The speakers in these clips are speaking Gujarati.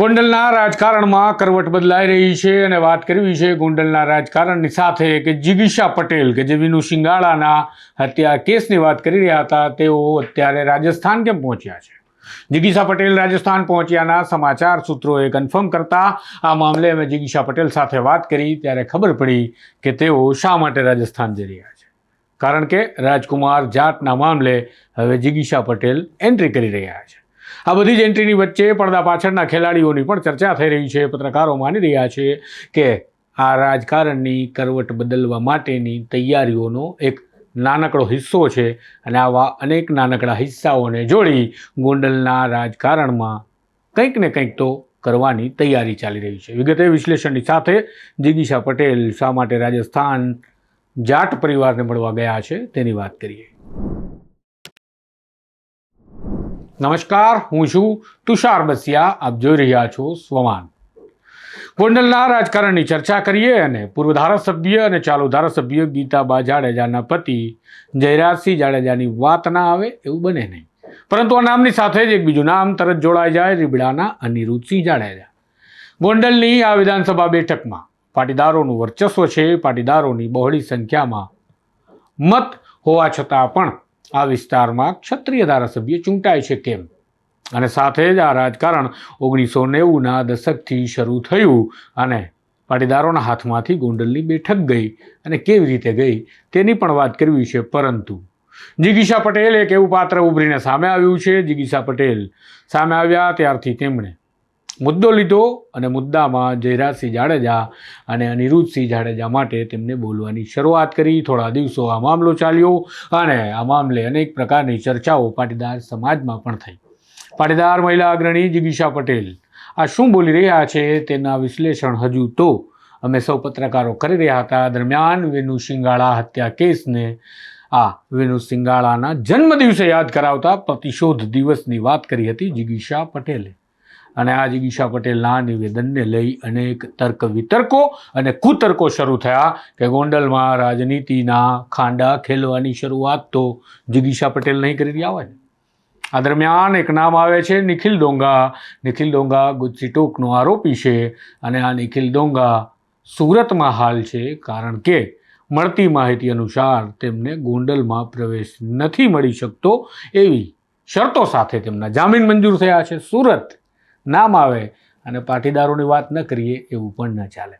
ગોંડલના રાજકારણમાં કરવટ બદલાઈ રહી છે અને વાત કરવી છે ગોંડલના રાજકારણની સાથે કે જિગીશા પટેલ કે જે વિનુ સિંગાળાના હત્યા કેસની વાત કરી રહ્યા હતા, તેઓ અત્યારે રાજસ્થાન કેમ પહોંચ્યા છે? જિગીશા પટેલ રાજસ્થાન પહોંચ્યાના સમાચાર સૂત્રોએ કન્ફર્મ કરતા આ મામલે અમે જિગીશા પટેલ સાથે વાત કરી, ત્યારે ખબર પડી કે તેઓ શા માટે રાજસ્થાન જઈ રહ્યા છે. કારણ કે રાજકુમાર જાટના મામલે હવે જિગીશા પટેલ એન્ટ્રી કરી રહ્યા છે. આ બધી જ એન્ટ્રીની વચ્ચે પડદા પાછળના ખેલાડીઓની પણ ચર્ચા થઈ રહી છે. પત્રકારો માની રહ્યા છે કે આ રાજકારણની કરવટ બદલવા માટેની તૈયારીઓનો એક નાનકડો હિસ્સો છે અને આવા અનેક નાનકડા હિસ્સાઓને જોડી ગોંડલના રાજકારણમાં કંઈક ને કંઈક તો કરવાની તૈયારી ચાલી રહી છે. વિગતે વિશ્લેષણની સાથે જિગીશા પટેલ શા માટે રાજસ્થાન જાટ પરિવારને મળવા ગયા છે તેની વાત કરીએ. નમસ્કાર, હું છું તુષાર બસિયા. આપ જોઈ રહ્યા છો સ્વમાન. ગોંડલના રાજકારણની ચર્ચા કરીએ અને પૂર્વ ધારાસભ્ય અને ચાલુ ધારાસભ્ય ગીતાબા જાડેજાના પતિ જયરાજસિંહ જાડેજાની વાત ના આવે એવું બને નહીં. પરંતુ આ નામની સાથે જ એક બીજું નામ તરત જોડાઈ જાય રીબડાના અનિરુદ્ધસિંહ જાડેજા. ગોંડલની આ વિધાનસભા બેઠકમાં પાટીદારોનું વર્ચસ્વ છે, પાટીદારોની બહોળી સંખ્યામાં મત હોવા છતાં પણ આ વિસ્તારમાં ક્ષત્રિય ધારાસભ્ય ચૂંટાય છે કેમ? અને સાથે જ આ રાજકારણ ઓગણીસો નેવુંના દશકથી શરૂ થયું અને પાટીદારોના હાથમાંથી ગોંડલની બેઠક ગઈ અને કેવી રીતે ગઈ તેની પણ વાત કરવી છે. પરંતુ જિગીશા પટેલ એક એવું પાત્ર ઉભરીને સામે આવ્યું છે. જિગીશા પટેલ સામે આવ્યા ત્યારથી તેમણે મુદ્દો લીધો અને મુદ્દામાં જયરાજસિંહ જાડેજા અને અનિરુદ્ધસિંહ જાડેજા માટે તેમને બોલવાની શરૂઆત કરી. થોડા દિવસો આ મામલો ચાલ્યો અને આ મામલે અનેક પ્રકારની ચર્ચાઓ પાટીદાર સમાજમાં પણ થઈ. પાટીદાર મહિલા અગ્રણી જિગીશા પટેલ, આ શું બોલી રહ્યા છે તેના વિશ્લેષણ હજુ તો અમે સૌ પત્રકારો કરી રહ્યા હતા. દરમિયાન વેનુ સિંગાળા હત્યા કેસને આ વેનુ સિંગાળાના જન્મદિવસે યાદ કરાવતા પ્રતિશોધ દિવસની વાત કરી હતી જિગીશા પટેલે. અને આ જિગીશા પટેલના નિવેદનને લઈ અનેક તર્ક વિતર્કો અને કુતર્કો શરૂ થયા કે ગોંડલમાં રાજનીતિના ખાંડા ખેલવાની શરૂઆત તો જિગીશા પટેલ નહીં કરી રહ્યા હોય આ દરમિયાન એક નામ આવે છે નિખિલ ડોંગા. નિખિલ ડોંગા ગુજસી ટોકનો આરોપી છે અને આ નિખિલ ડોંગા સુરતમાં હાલ છે કારણ કે મળતી માહિતી અનુસાર તેમને ગોંડલમાં પ્રવેશ નથી મળી શકતો એવી શરતો સાથે તેમના જામીન મંજૂર થયા છે સુરત. નામ આવે અને પાટીદારોની વાત ન કરીએ એવું પણ ન ચાલે.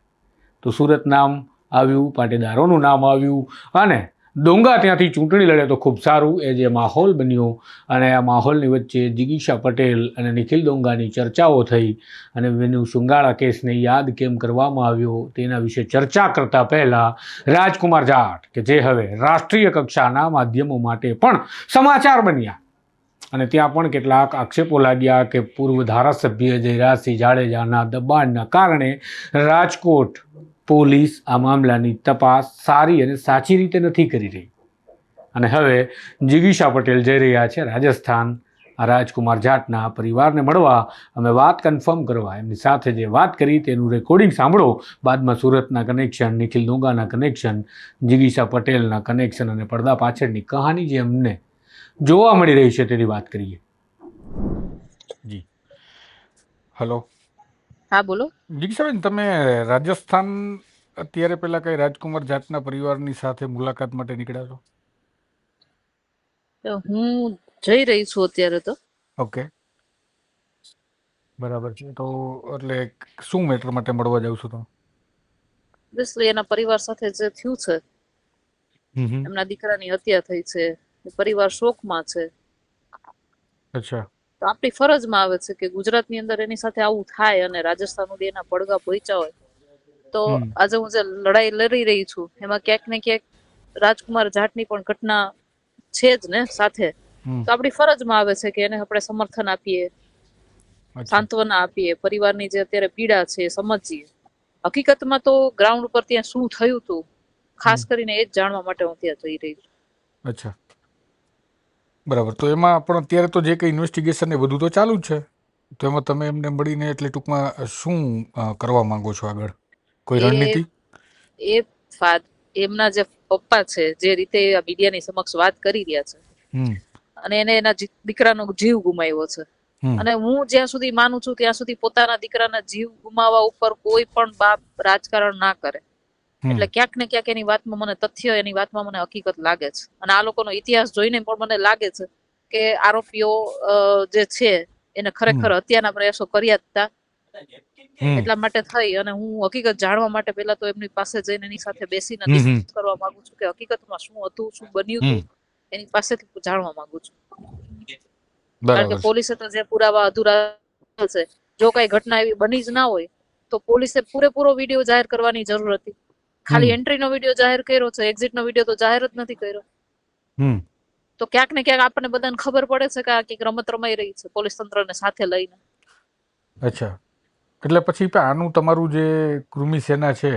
તો સુરત નામ આવ્યું, પાટીદારોનું નામ આવ્યું અને ડોંગા ત્યાંથી ચૂંટણી લડે તો ખૂબ સારું એ જે માહોલ બન્યો અને આ માહોલની વચ્ચે જિગીશા પટેલ અને નિખિલ ડોંગાની ચર્ચાઓ થઈ અને વેનુ શુંગાળા કેસને યાદ કેમ કરવામાં આવ્યો તેના વિશે ચર્ચા કરતા પહેલાં રાજકુમાર જાટ કે જે હવે રાષ્ટ્રીય કક્ષાના માધ્યમો માટે પણ સમાચાર બન્યા. અને ત્યાં પણ કેટલાક આક્ષેપો લાગ્યા કે પૂર્વ ધારાસભ્ય જયરાજસિંહ જાડેજાના દબાણના કારણે રાજકોટ પોલીસ આ મામલાની તપાસ સારી અને સાચી રીતે નથી કરી રહી. અને હવે જિગીશા પટેલ જઈ રહ્યા છે રાજસ્થાન. આ રાજકુમાર જાટના પરિવારને મળવા અમે વાત કન્ફર્મ કરવા. એમની સાથે જે વાત કરી તેનું રેકોર્ડિંગ સાંભળો. બાદમાં સુરતના કનેક્શન, નિખિલ ડોંગાના કનેક્શન, જિગીશા પટેલના કનેક્શન અને પડદા પાછળની કહાની જે અમને જોવા મળી રહી છે તેની વાત કરીએ. જી. હલો. હા બોલો. દીક્ષાબેન તમે રાજસ્થાન અત્યારે પેલા કઈ રાજકુમાર જાટના પરિવારની સાથે મુલાકાત માટે નીકળ્યા છો? હું જઈ રહી છું અત્યારે તો. ઓકે. બરાબર છે. તો એટલે શું મેટર માટે મળવા જાવ છો તમે? બસ એના પરિવાર સાથે જે થયું છે એમના દીકરાની હત્યા થઈ છે. પરિવાર શોકમાં છે. અચ્છા. તો આપણી ફરજમાં આવે છે કે ગુજરાતની અંદર એની સાથે આવું થાય અને રાજસ્થાન સુધી એના પડઘા પહોંચ્યા હોય. તો આજે હું જે લડાઈ લડી રહી છું એમાં ક્યાંક ને ક્યાંક રાજકુમાર જાટની પણ ઘટના છે જ ને સાથે. તો આપણી ફરજમાં આવે છે કે એને આપણે સમર્થન આપીએ સાંત્વના આપીએ પરિવારની જે અત્યારે પીડા છે સમજીએ. હકીકતમાં તો ગ્રાઉન્ડ ઉપર ત્યાં શું થયું હતું ખાસ કરીને એ જ જાણવા માટે હું ત્યાં જઈ રહી છું. અચ્છા. બરાબર. તો એમાં પણ અત્યારે તો જે કંઈ ઇન્વેસ્ટિગેશન એ બધું તો ચાલુ જ છે. તો એમાં તમે એમને મળીને એટલે ટૂંકમાં શું કરવા માંગો છો આગળ? કોઈ રણનીતિ? એ એમના જે પપ્પા છે જે રીતે મીડિયાની સમક્ષ વાત કરી રહ્યા છે. અને એને એના દીકરાનો જીવ ગુમાવ્યો છે. અને હું જ્યાં સુધી માનું છું ત્યાં સુધી પોતાના દીકરાના જીવ ગુમાવવા ઉપર કોઈ પણ બાપ રાજકારણ ના કરે. એટલે ક્યાંક ને ક્યાંક એની વાતમાં મને તથ્ય એની વાતમાં મને હકીકત લાગે છે. અને આ લોકોનો ઇતિહાસ જોઈને પણ મને લાગે છે કે આરોપીઓ જે છે એને ખરેખર હત્યાના પ્રયાસો કર્યા હતા એટલા માટે થઈ અને હું હકીકત જાણવા માટે પેલા તો એમની પાસે જઈને એની સાથે બેસીને હમ. કરવા માંગુ છું કે હકીકતમાં શું હતું શું બન્યું. હતું એની પાસેથી જાણવા માંગુ છું. કારણ કે પોલીસે તો જે પુરાવા અધૂરા છે જો કઈ ઘટના એવી બની જ ના હોય તો પોલીસે પૂરેપૂરો વીડિયો જાહેર કરવાની જરૂર હતી. ખાલી એન્ટ્રી એન્ટ્રીનો વીડિયો જાહેર કર્યો છે એક્ઝિટનો વીડિયો તો જાહેર જ નથી કર્યો. તો ક્યાંક ને ક્યાંક આપણને બધાને ખબર પડે છે કે આ કંઈક રમત રમાઈ રહી છે પોલીસ તંત્રને સાથે લઈને. અચ્છા. એટલે પછી આનું તમારું જે કૃમિ સેના છે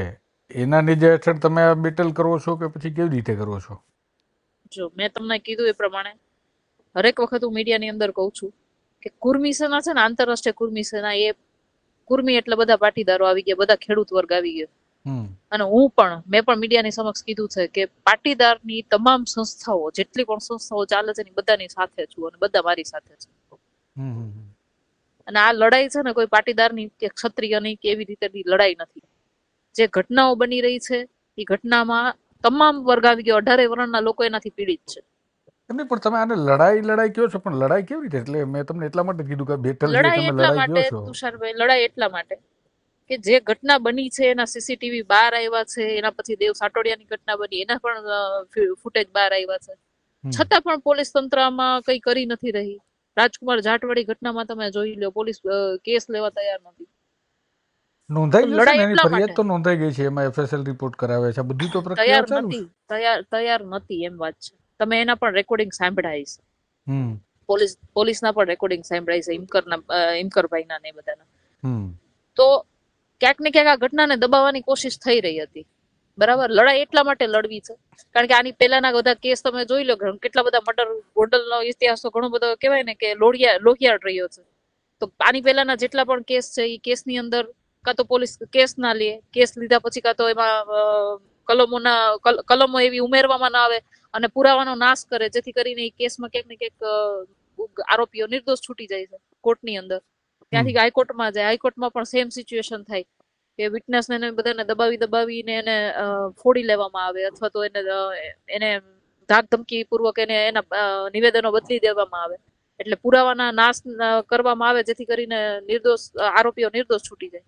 એના નીચે હેઠળ તમે બેટલ કરો છો કે પછી કેવી રીતે કરો છો? જો મેં તમને કીધું એ પ્રમાણે હરેક વખત હું મીડિયાની અંદર કહું છું કે કુર્મી સેના છે ને આંતરરાષ્ટ્રીય કુર્મી સેના એ કુર્મી એટલે બધા પાટીદારો આવી ગયા બધા ખેડૂત વર્ગ આવી ગયો. અને હું પણ મેં પણ મીડિયાની સમક્ષ કીધું છે કે પાટીદારની તમામ સંસ્થાઓ જેટલી પણ સંસ્થાઓ ચાલે છે બધાની સાથે છું અને બધા મારી સાથે છે. અને આ લડાઈ છે ને કોઈ પાટીદારની કે ક્ષત્રિયની કે એવી રીતેની લડાઈ નથી. જે ઘટનાઓ બની રહી છે એ ઘટનામાં તમામ વર્ગ આવી ગયો અઢારે વર્ણના લોકો એનાથી પીડિત છે. એમ પણ તમે આને લડાઈ લડાઈ કયો છો પણ લડાઈ કેવી રીતે? એટલે મેં તમને એટલા માટે કીધું કે બેટલ લડાઈ એટલા માટે તુષારભાઈ લડાઈ એટલા માટે. કે જે ઘટના બની છે એના સીસીટીવી બહાર આવ્યા છે એના પછી દેવ સાટોડિયાની ઘટના બની એના પણ ફૂટેજ બહાર આવ્યા છે. છતાં પણ પોલીસ તંત્રમાં કઈ કરી નથી રહી. રાજકુમાર જાટવાડી ઘટનામાં તમે જોઈ લો પોલીસ કેસ લેવા તૈયાર નથી. નોંધાઈ ગઈ છે એની ફરિયાદ તો નોંધાઈ ગઈ છે એમાં એફએસએલ રિપોર્ટ કરાવે છે. બધી તો પ્રક્રિયા તૈયાર ચાલુ નથી છે. તૈયાર તૈયાર નથી એમ વાત છે. તમે એના પણ રેકોર્ડિંગ સાંભળાય છે. હમ. પોલીસ પોલીસના પણ રેકોર્ડિંગ સાંભળાય છે ઇમકરના ઇમકરભાઈના ને બધાના. હમ. તો ક્યાંક ને ક્યાંક આ ઘટનાને દબાવવાની કોશિશ થઈ રહી હતી. બરાબર? લડાઈ એટલા માટે લડવી છે. કારણ કે આની પહેલાના બધા કેસ તમે જોઈ લો કેટલા બધા મર્ડર ગોંડલનો ઇતિહાસ તો ઘણો બધો કહેવાય ને કે લોહિયા લોહિયાળ રહ્યો છે. તો આની પહેલાના જેટલા પણ કેસ છે એ કેસની અંદર કાં તો પોલીસ કેસ ના લે, કેસ લીધા પછી કાં તો એમાં કલમોના કલમો એવી ઉમેરવામાં ના આવે અને પુરાવાનો નાશ કરે, જેથી કરીને એ કેસમાં ક્યાંક ને ક્યાંક આરોપીઓ નિર્દોષ છૂટી જાય છે કોર્ટની અંદર. ત્યાંથી હાઈકોર્ટમાં જાય. હાઈકોર્ટમાં પણ સેમ સિચ્યુએશન થાય કે વિટનેસને એને બધાને દબાવી દબાવીને એને ફોડી લેવામાં આવે અથવા તો એને એને ધાક ધમકી પૂર્વક એને એના નિવેદનો બદલી દેવામાં આવે. એટલે પુરાવાના નાશ કરવામાં આવે જેથી કરીને નિર્દોષ આરોપીઓ નિર્દોષ છૂટી જાય.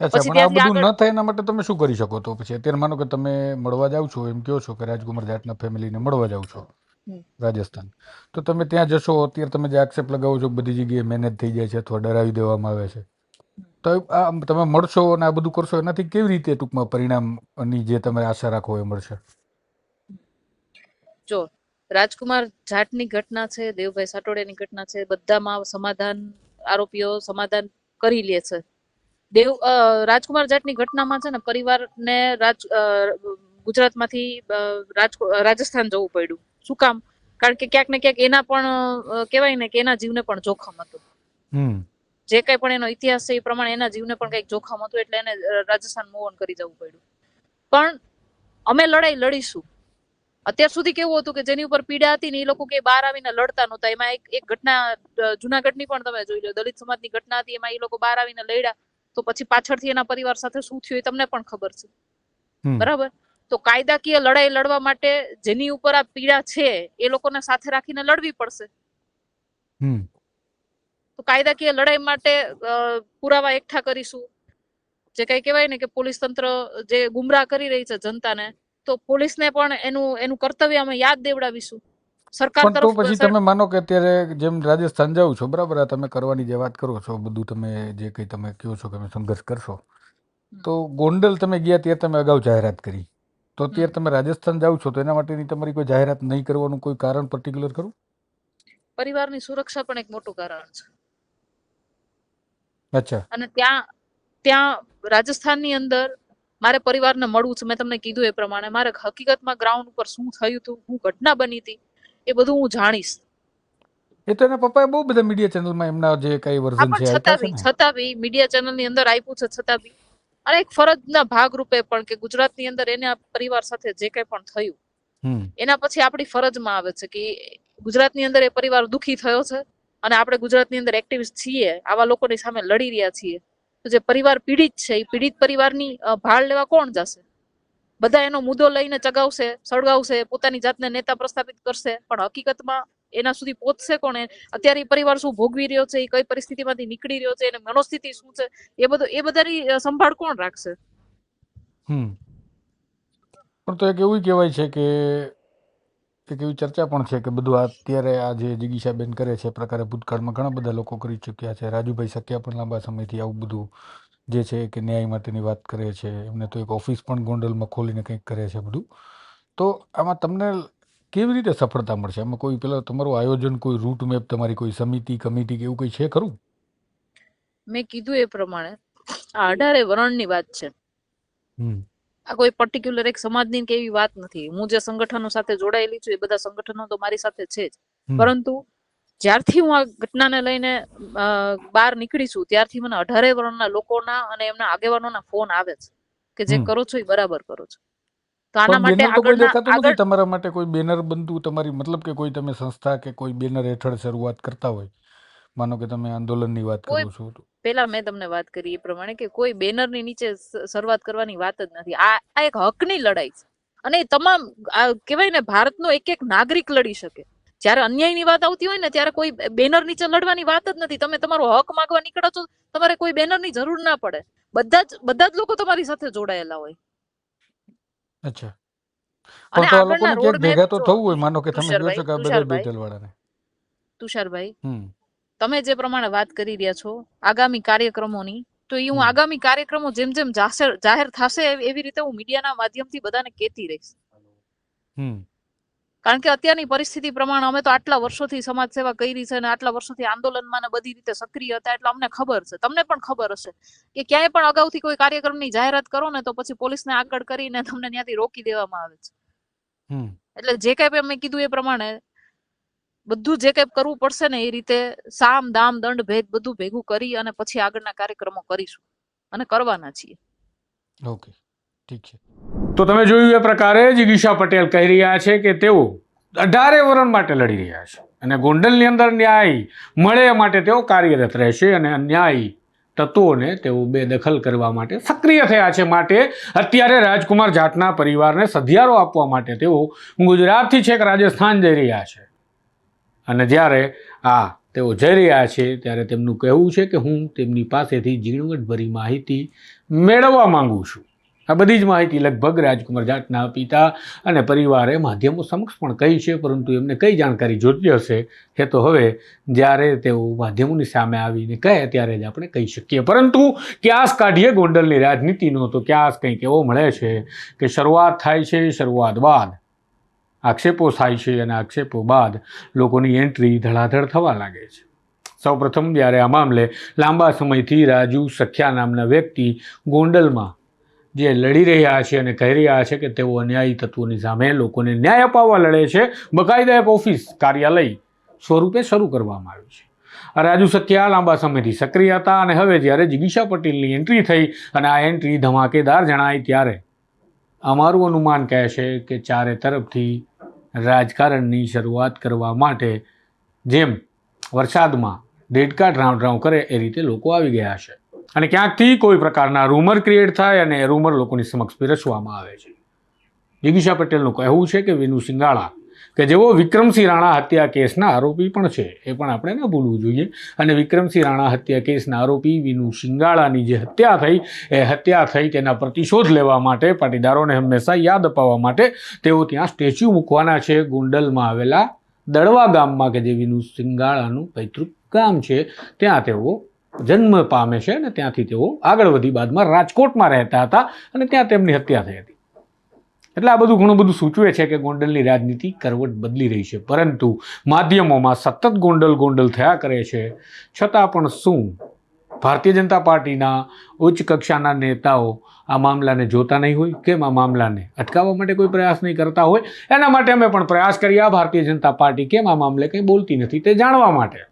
પછી આ બધું ન થાય એના માટે તમે શું કરી શકો તો? પછી અત્યારે માનો કે તમે મળવા જાવ છો એમ કહો છો કે રાજકુમાર જાટના ફેમિલીને મળવા જાવ છો. રાજસ્થાન. તો તમે ત્યાં જશો, અત્યારે તમે જે આક્ષેપ લગાવો છો બધી જગ્યાએ મહેનત થઈ જાય છે અથવા ડરાવી દેવામાં આવે છે. તો આ તમે મળશો અને આ બધું કરશો, એનાથી કેવી રીતે ટૂંકમાં પરિણામની જે તમે આશા રાખો એ મળશે? જો, રાજકુમાર જાટની ઘટના છે, દેવભાઈ સાટોડિયાની ઘટના છે, બધામાં સમાધાન આરોપીઓ સમાધાન કરી લે છે. દેવ રાજકુમાર જાટની ઘટનામાં છે ને પરિવારને રાજ ગુજરાતમાંથી રાજસ્થાન જવું પડ્યું. શું કામ કારણ કે ક્યાંક ને ક્યાંક એના પણ કહેવાય ને કે એના જીવને પણ જોખમ હતું. જે કઈ પણ એનો ઇતિહાસ છે એ પ્રમાણે એના જીવને પણ કંઈક જોખમ હતું એટલે એને રાજસ્થાન મૂવ ઓન કરી જવું પડ્યું. પણ અમે લડાઈ લડીશું. અત્યાર સુધી કેવું હતું કે જેની ઉપર પીડા હતી ને એ લોકો કે બહાર આવીને લડતા નહોતા. એમાં એક એક ઘટના જુનાગઢની પણ તમે જોઈ લો દલિત સમાજની ઘટના હતી એમાં એ લોકો બહાર આવીને લડ્યા. તો પછી પાછળથી એના પરિવાર સાથે શું થયું એ તમને પણ ખબર છે. બરાબર? તો કાયદાકીય લડાઈ લડવા માટે જેની ઉપર આ પીડા છે એ લોકોને સાથે રાખીને લડવી પડશે. તો કાયદાકીય લડાઈ માટે પુરાવા એકઠા કરીશું. જે કઈ કહેવાય ને કે પોલીસ તંત્ર જે ગુમરાહ કરી રહી છે જનતાને તો પોલીસને પણ એનું એનું કર્તવ્ય અમે યાદ દેવડાવીશું. સરકાર તરફ પછી તમે માનો કે અત્યારે જેમ રાજસ્થાન જાવ છો બરાબર આ તમે કરવાની જે વાત કરો છો બધું તમે જે કંઈ તમે કહો છો કે તમે સંઘર્ષ કરશો તો ગોંડલ તમે ગયા ત્યારે તમે અગાઉ જાહેરાત કરી. તો અત્યારે તમે રાજસ્થાન જાઓ છો તો એના માટેની તમારી કોઈ જાહેરાત નહીં કરવાનું કોઈ કારણ પર્ટિક્યુલર ખરું? પરિવારની સુરક્ષા પણ એક મોટું કારણ છે. અચ્છા. અને ત્યાં ત્યાં રાજસ્થાનની અંદર મારે પરિવારને મળવું છે મેં તમને કીધું એ પ્રમાણે. મારે હકીકતમાં ગ્રાઉન્ડ ઉપર શું થયું હતું હું ઘટના બની હતી એ બધું હું જાણીશ. એ તો એના પપ્પાએ બહુ બધા મીડિયા ચેનલમાં એમના જે કઈ વર્ઝન છે છતાં બી છતાં બી મીડિયા ચેનલની અંદર આપ્યું છે છતાં બી. અને એક ફરજના ભાગરૂપે પણ કે ગુજરાતની અંદર એના પરિવાર સાથે જે કંઈ પણ થયું એના પછી આપણી ફરજમાં આવે છે કે ગુજરાતની અંદર એ પરિવાર દુખી થયો છે અને આપણે ગુજરાતની અંદર એક્ટિવિસ્ટ છીએ આવા લોકોની સામે લડી રહ્યા છીએ તો જે પરિવાર પીડિત છે એ પીડિત પરિવારની ભાળ લેવા કોણ જશે? બધા એનો મુદ્દો લઈને ચગાવશે સળગાવશે પોતાની જાતને નેતા પ્રસ્થાપિત કરશે પણ હકીકતમાં એના સુધી પહોંચશે કોણ? અત્યારે પરિવાર શું ભોગવી રહ્યો છે? એ કઈ પરિસ્થિતિમાંથી નીકળી રહ્યો છે? એની મનોસ્થિતિ શું છે? એ બધું, એ બધાની સંભાળ કોણ રાખશે? હમ. પણ તો એક એવું કહેવાય છે કે, એક એવી ચર્ચા પણ છે કે બધું અત્યારે આ જે જિગીશાબેન કરે છે, એ પ્રકારે ભૂતકાળમાં ઘણા બધા લોકો કરી ચૂક્યા છે. રાજુભાઈ શક્યા પણ લાંબા સમયથી આવું બધું જે છે કે ન્યાય માટેની વાત કરે છે. એમને તો એક ઓફિસ પણ ગોંડલમાં ખોલીને કંઈક કરે છે બધું. તો આમાં તમને કેવી રીતે સફળતા મળશે? આમાં કોઈ પેલા તમારું આયોજન કોઈ રૂટ મેપ તમારી કોઈ સમિતિ કમિટી કે એવું કંઈ છે ખરું? મેં કીધું એ પ્રમાણે આ અઢારે વરણની વાત છે. આ કોઈ પર્ટિક્યુલર એક સમાજની કે એવી વાત નથી. હું જે સંગઠનો સાથે જોડાયેલી છું એ બધા સંગઠનો તો મારી સાથે છે જ. પરંતુ જ્યારથી હું આ ઘટનાને લઈને બહાર નીકળી છું ત્યારથી મને અઢારે વર્ણના લોકોના અને એમના આગેવાનોના ફોન આવે છે કે જે કરો છો એ બરાબર કરો છો. તો આના માટે બેનર આગળના આગળ તમારા માટે કોઈ બેનર બનતું? તમારી મતલબ કે કોઈ તમે સંસ્થા કે કોઈ બેનર હેઠળ શરૂઆત કરતા હોય? માનો કે તમે આંદોલનની વાત કરો છો પેલા મેં તમને વાત કરી એ પ્રમાણે કે કોઈ બેનરની નીચે શરૂઆત કરવાની વાત જ નથી. આ આ એક હકની લડાઈ છે. અને તમામ આ કહેવાય ને ભારતનો એક એક નાગરિક લડી શકે. જ્યારે અન્યાયની વાત આવતી હોય ને ત્યારે કોઈ બેનર નીચે લડવાની વાત જ નથી. તમે તમારો હક માંગવા નીકળો છો તમારે કોઈ બેનરની જરૂર ના પડે. બધા જ બધા જ લોકો તમારી સાથે જોડાયેલા હોય. અચ્છા. પણ તો આ લોકોને ક્યાંક ભેગા તો થવું હોય માનો કે તમે કહો તુષારભાઈ, છો કે બધા. બેટલ વાળાને. તુષારભાઈ તમે જે પ્રમાણે વાત કરી રહ્યા છો આગામી કાર્યક્રમોની તો એ હું આગામી કાર્યક્રમો જેમ જેમ જાહેર થશે એવી રીતે હું મીડિયાના માધ્યમથી બધાને કહેતી રહીશ. હમ. કારણ કે અત્યારની પરિસ્થિતિ પ્રમાણે અમે તો આટલા વર્ષોથી સમાજ સેવા કરી છે અને આટલા વર્ષોથી આંદોલનમાં ને બધી રીતે સક્રિય હતા એટલે અમને ખબર છે. તમને પણ ખબર હશે કે ક્યાંય પણ અગાઉથી કોઈ કાર્યક્રમની જાહેરાત કરો ને તો પછી પોલીસને આગળ કરીને તમને ત્યાંથી રોકી દેવામાં આવે છે. એટલે જે કઈ મેં કીધું એ પ્રમાણે બધું જે કઈ કરવું પડશે ને એ રીતે સામ દામ દંડ ભેદ બધું ભેગું કરી અને પછી આગળના કાર્યક્રમો કરીશું અને કરવાના છીએ. ઓકે. ઠીક છે. તો તમે જોયું એ પ્રકારે જિગીશા પટેલ કહી રહ્યા છે કે તેઓ અઢારે વરણ માટે લડી રહ્યા છે. અને ગોંડલની અંદર ન્યાય મળે એ માટે તેઓ કાર્યરત રહેશે અને ન્યાય તત્વોને તેઓ બેદખલ કરવા માટે સક્રિય થયા છે માટે અત્યારે રાજકુમાર જાટના પરિવારને સધિયારો આપવા માટે તેઓ ગુજરાતથી છેક રાજસ્થાન જઈ રહ્યા છે. અને જ્યારે આ તેઓ જઈ રહ્યા છે ત્યારે તેમનું કહેવું છે કે હું તેમની પાસેથી ઝીણવટભરી માહિતી મેળવવા માંગુ છું. આ બધી જ માહિતી લગભગ રાજકુમાર જાટના પિતા અને પરિવારે માધ્યમો સમક્ષ પણ કહી છે, પરંતુ એમને કઈ જાણકારી જોતી હશે એ તો હવે જ્યારે તેઓ માધ્યમોની સામે આવીને કહે ત્યારે જ આપણે કહી શકીએ. પરંતુ ક્યાસ કાઢીએ ગોંડલની રાજનીતિનો તો ક્યાસ કંઈક એવો મળે છે કે શરૂઆત થાય છે, શરૂઆત બાદ. આક્ષેપો થાય છે અને આક્ષેપો બાદ લોકોની એન્ટ્રી ધડાધડ થવા લાગે છે. સૌપ્રથમ જ્યારે આ મામલે લાંબા સમયથી રાજુ સખ્યા નામના વ્યક્તિ ગોંડલમાં જે લડી રહ્યા છે અને કહી રહ્યા છે કે તેઓ અન્યાયી તત્વોની સામે લોકોને ન્યાય અપાવવા લડે છે, બકાયદા એપ ઓફિસ કાર્યાલય સ્વરૂપે શરૂ કરવામાં આવ્યું છે. રાજુ સખ્યા લાંબા સમયથી સક્રિય હતા અને હવે જ્યારે જિગીશા પટેલની એન્ટ્રી થઈ અને આ એન્ટ્રી ધમાકેદાર જણાય ત્યારે અમારું અનુમાન કહે છે કે ચારે તરફથી રાજકારણની શરૂઆત કરવા માટે જેમ વરસાદમાં દેડકા ડ્રાઉં ડ્રાઉં કરે એ રીતે લોકો આવી ગયા છે. અને ક્યાંકથી કોઈ પ્રકારના રૂમર ક્રિએટ થાય અને એ રૂમર લોકોની સમક્ષ પીરસવામાં આવે છે. જિગીશા પટેલનું કહેવું છે કે વિનુ સિંગાળા, કે જેઓ વિક્રમસિંહ રાણા હત્યા કેસના આરોપી પણ છે, એ પણ આપણે ન ભૂલવું જોઈએ. અને વિક્રમસિંહ રાણા હત્યા કેસના આરોપી વિનુ સિંગાળાની જે હત્યા થઈ, એ હત્યા થઈ તેના પ્રતિશોધ લેવા માટે, પાટીદારોને હંમેશા યાદ અપાવવા માટે તેઓ ત્યાં સ્ટેચ્યુ મૂકવાના છે. ગોંડલમાં આવેલા દળવા ગામમાં, કે જે વિનુ સિંગાળાનું પૈતૃક ગામ છે, ત્યાં તેઓ જન્મ પામે છે અને ત્યાંથી તેઓ આગળ વધી બાદમાં રાજકોટમાં રહેતા હતા અને ત્યાં તેમની હત્યા થઈ હતી. એટલે આ બધું ઘણું બધું સૂચવે છે કે ગોંડલની રાજનીતિ કરવટ બદલી રહી છે. પરંતુ માધ્યમોમાં સતત ગોંડલ ગોંડલ થયા કરે છે. છતાં પણ શું? ભારતીય જનતા પાર્ટીના ઉચ્ચ કક્ષાના નેતાઓ આ મામલાને જોતા નહીં હોય? કેમ આ મામલાને? અટકાવવા માટે કોઈ પ્રયાસ નહીં કરતા હોય? એના માટે અમે પણ પ્રયાસ કર્યા ભારતીય જનતા પાર્ટી કેમ આ મામલે કંઈ બોલતી નથી તે જાણવા માટે.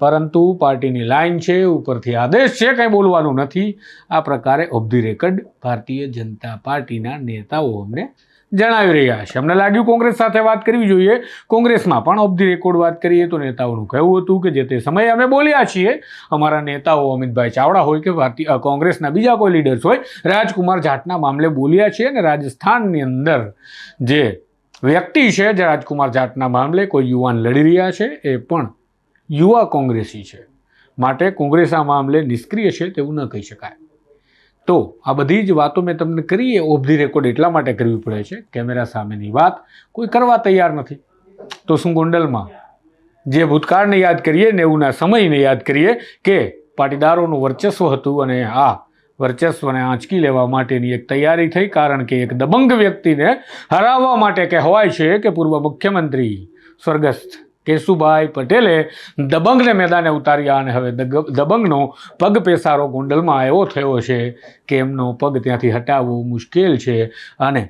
પરંતુ પાર્ટીની લાઈન છે, ઉપરથી આદેશ છે, કંઈ બોલવાનું નથી. આ પ્રકારે of the record Bharatiya Janata પાર્ટીના નેતાઓ અમને જણાવી રહ્યા છે. અમને લાગ્યું કોંગ્રેસ સાથે વાત કરવી જોઈએ. કોંગ્રેસમાં પણ ઓફ ધી રેકોર્ડ વાત કરીએ તો નેતાઓનું કહેવું હતું કે જે તે સમયે અમે બોલ્યા છીએ, અમારા નેતાઓ અમિતભાઈ ચાવડા હોય કે ભારતીય કોંગ્રેસના બીજા કોઈ લીડર્સ હોય, રાજકુમાર જાટના મામલે બોલ્યા છીએ અને રાજસ્થાનની અંદર જે વ્યક્તિ છે જે રાજકુમાર જાટના મામલે કોઈ યુવાન લડી રહ્યા છે, એ પણ યુવા કોંગ્રેસી છે. માટે કોંગ્રેસ આ મામલે નિષ્ક્રિય છે તેવું ન કહી શકાય. તો આ બધી જ વાતો મેં તમને કરી એ ઓફ ધી રેકોર્ડ એટલા માટે કરવી પડે છે. કેમેરા સામેની વાત કોઈ કરવા તૈયાર નથી. તો શું ગોંડલમાં? જે ભૂતકાળને યાદ કરીએ નેવુંના સમયને યાદ કરીએ કે પાટીદારોનું વર્ચસ્વ હતું અને આ વર્ચસ્વને આંચકી લેવા માટેની એક તૈયારી થઈ, કારણ કે એક દબંગ વ્યક્તિને હરાવવા માટે કહેવાય છે કે પૂર્વ મુખ્યમંત્રી સ્વર્ગસ્થ કેશુભાઈ પટેલે દબંગને મેદાને ઉતાર્યા અને હવે દબંગનો પગ પેસારો ગોંડલમાં એવો થયો છે કે એમનો પગ ત્યાંથી હટાવવો મુશ્કેલ છે અને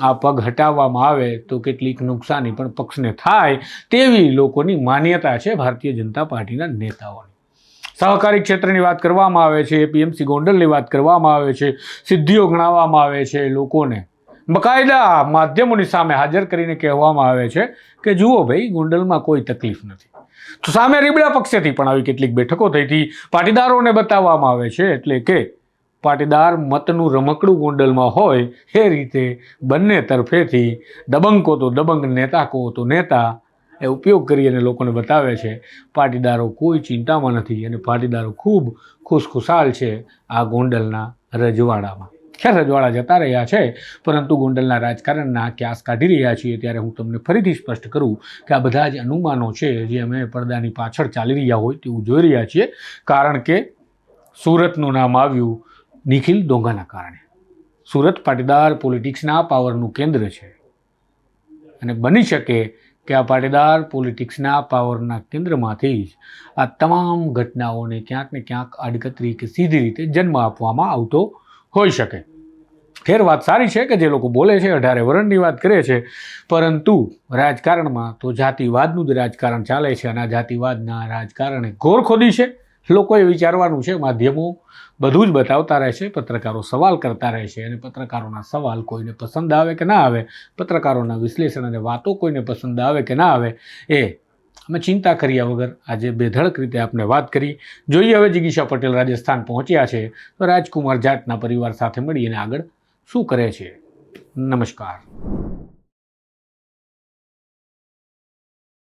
આ પગ હટાવવામાં આવે તો કેટલીક નુકસાની પણ પક્ષને થાય તેવી લોકોની માન્યતા છે ભારતીય જનતા પાર્ટીના નેતાઓની. સહકારી ક્ષેત્રની વાત કરવામાં આવે છે, પીએમસી ગોંડલની વાત કરવામાં આવે છે, સિદ્ધિઓ ગણાવવામાં આવે છે લોકોને. બકાયદા માધ્યમોની સામે હાજર કરીને કહેવામાં આવે છે કે જુઓ ભાઈ, ગોંડલમાં કોઈ તકલીફ નથી. તો સામે રીબડા પક્ષેથી પણ આવી કેટલીક બેઠકો થઈ હતી. પાટીદારોને બતાવવામાં આવે છે એટલે કે પાટીદાર મતનું રમકડું ગોંડલમાં હોય, એ રીતે બંને તરફેથી દબંગ કો તો દબંગ નેતા કહો તો નેતા એ ઉપયોગ કરી અને લોકોને બતાવે છે, પાટીદારો કોઈ ચિંતામાં નથી અને પાટીદારો ખૂબ ખુશખુશાલ છે આ ગોંડલના રજવાડામાં. ખેર રજવાડા જતા રહ્યા છે. પરંતુ ગોંડલના રાજકારણના ક્યાસ કાઢી રહ્યા છીએ ત્યારે હું તમને ફરીથી સ્પષ્ટ કરું કે આ બધા જ અનુમાનો છે જે અમે પડદાની પાછળ ચાલી રહ્યા હોય તેવું જોઈ રહ્યા છીએ. કારણ કે સુરતનું નામ આવ્યું નિખિલ ડોંગાના કારણે. સુરત પાટીદાર પોલિટિક્સના પાવરનું કેન્દ્ર છે. અને બની શકે કે આ પાટીદાર પોલિટિક્સના પાવરના કેન્દ્રમાંથી જ આ તમામ ઘટનાઓને ક્યાંક ને ક્યાંક આડકતરી કે સીધી રીતે જન્મ આપવામાં આવતો હોઈ શકે. ખેર વાત સારી છે કે જે લોકો બોલે છે, અઢારે વરણની વાત કરે છે, પરંતુ રાજકારણમાં તો જાતિવાદનું જ રાજકારણ ચાલે છે અને આ જાતિવાદના રાજકારણે ઘોર ખોદી છે. લોકોએ વિચારવાનું છે, માધ્યમો બધું જ બતાવતા રહે છે, પત્રકારો સવાલ કરતા રહે છે અને પત્રકારોના સવાલ કોઈને પસંદ આવે કે ના આવે, પત્રકારોના વિશ્લેષણ અને વાતો કોઈને પસંદ આવે કે ના આવે એ અમે ચિંતા કર્યા વગર આજે બેધડક રીતે આપણે વાત કરી. જોઈએ હવે જિગીશા પટેલ રાજસ્થાન પહોંચ્યા છે, તો રાજકુમાર જાટના પરિવાર સાથે મળીને આગળ શું કરે છે? નમસ્કાર.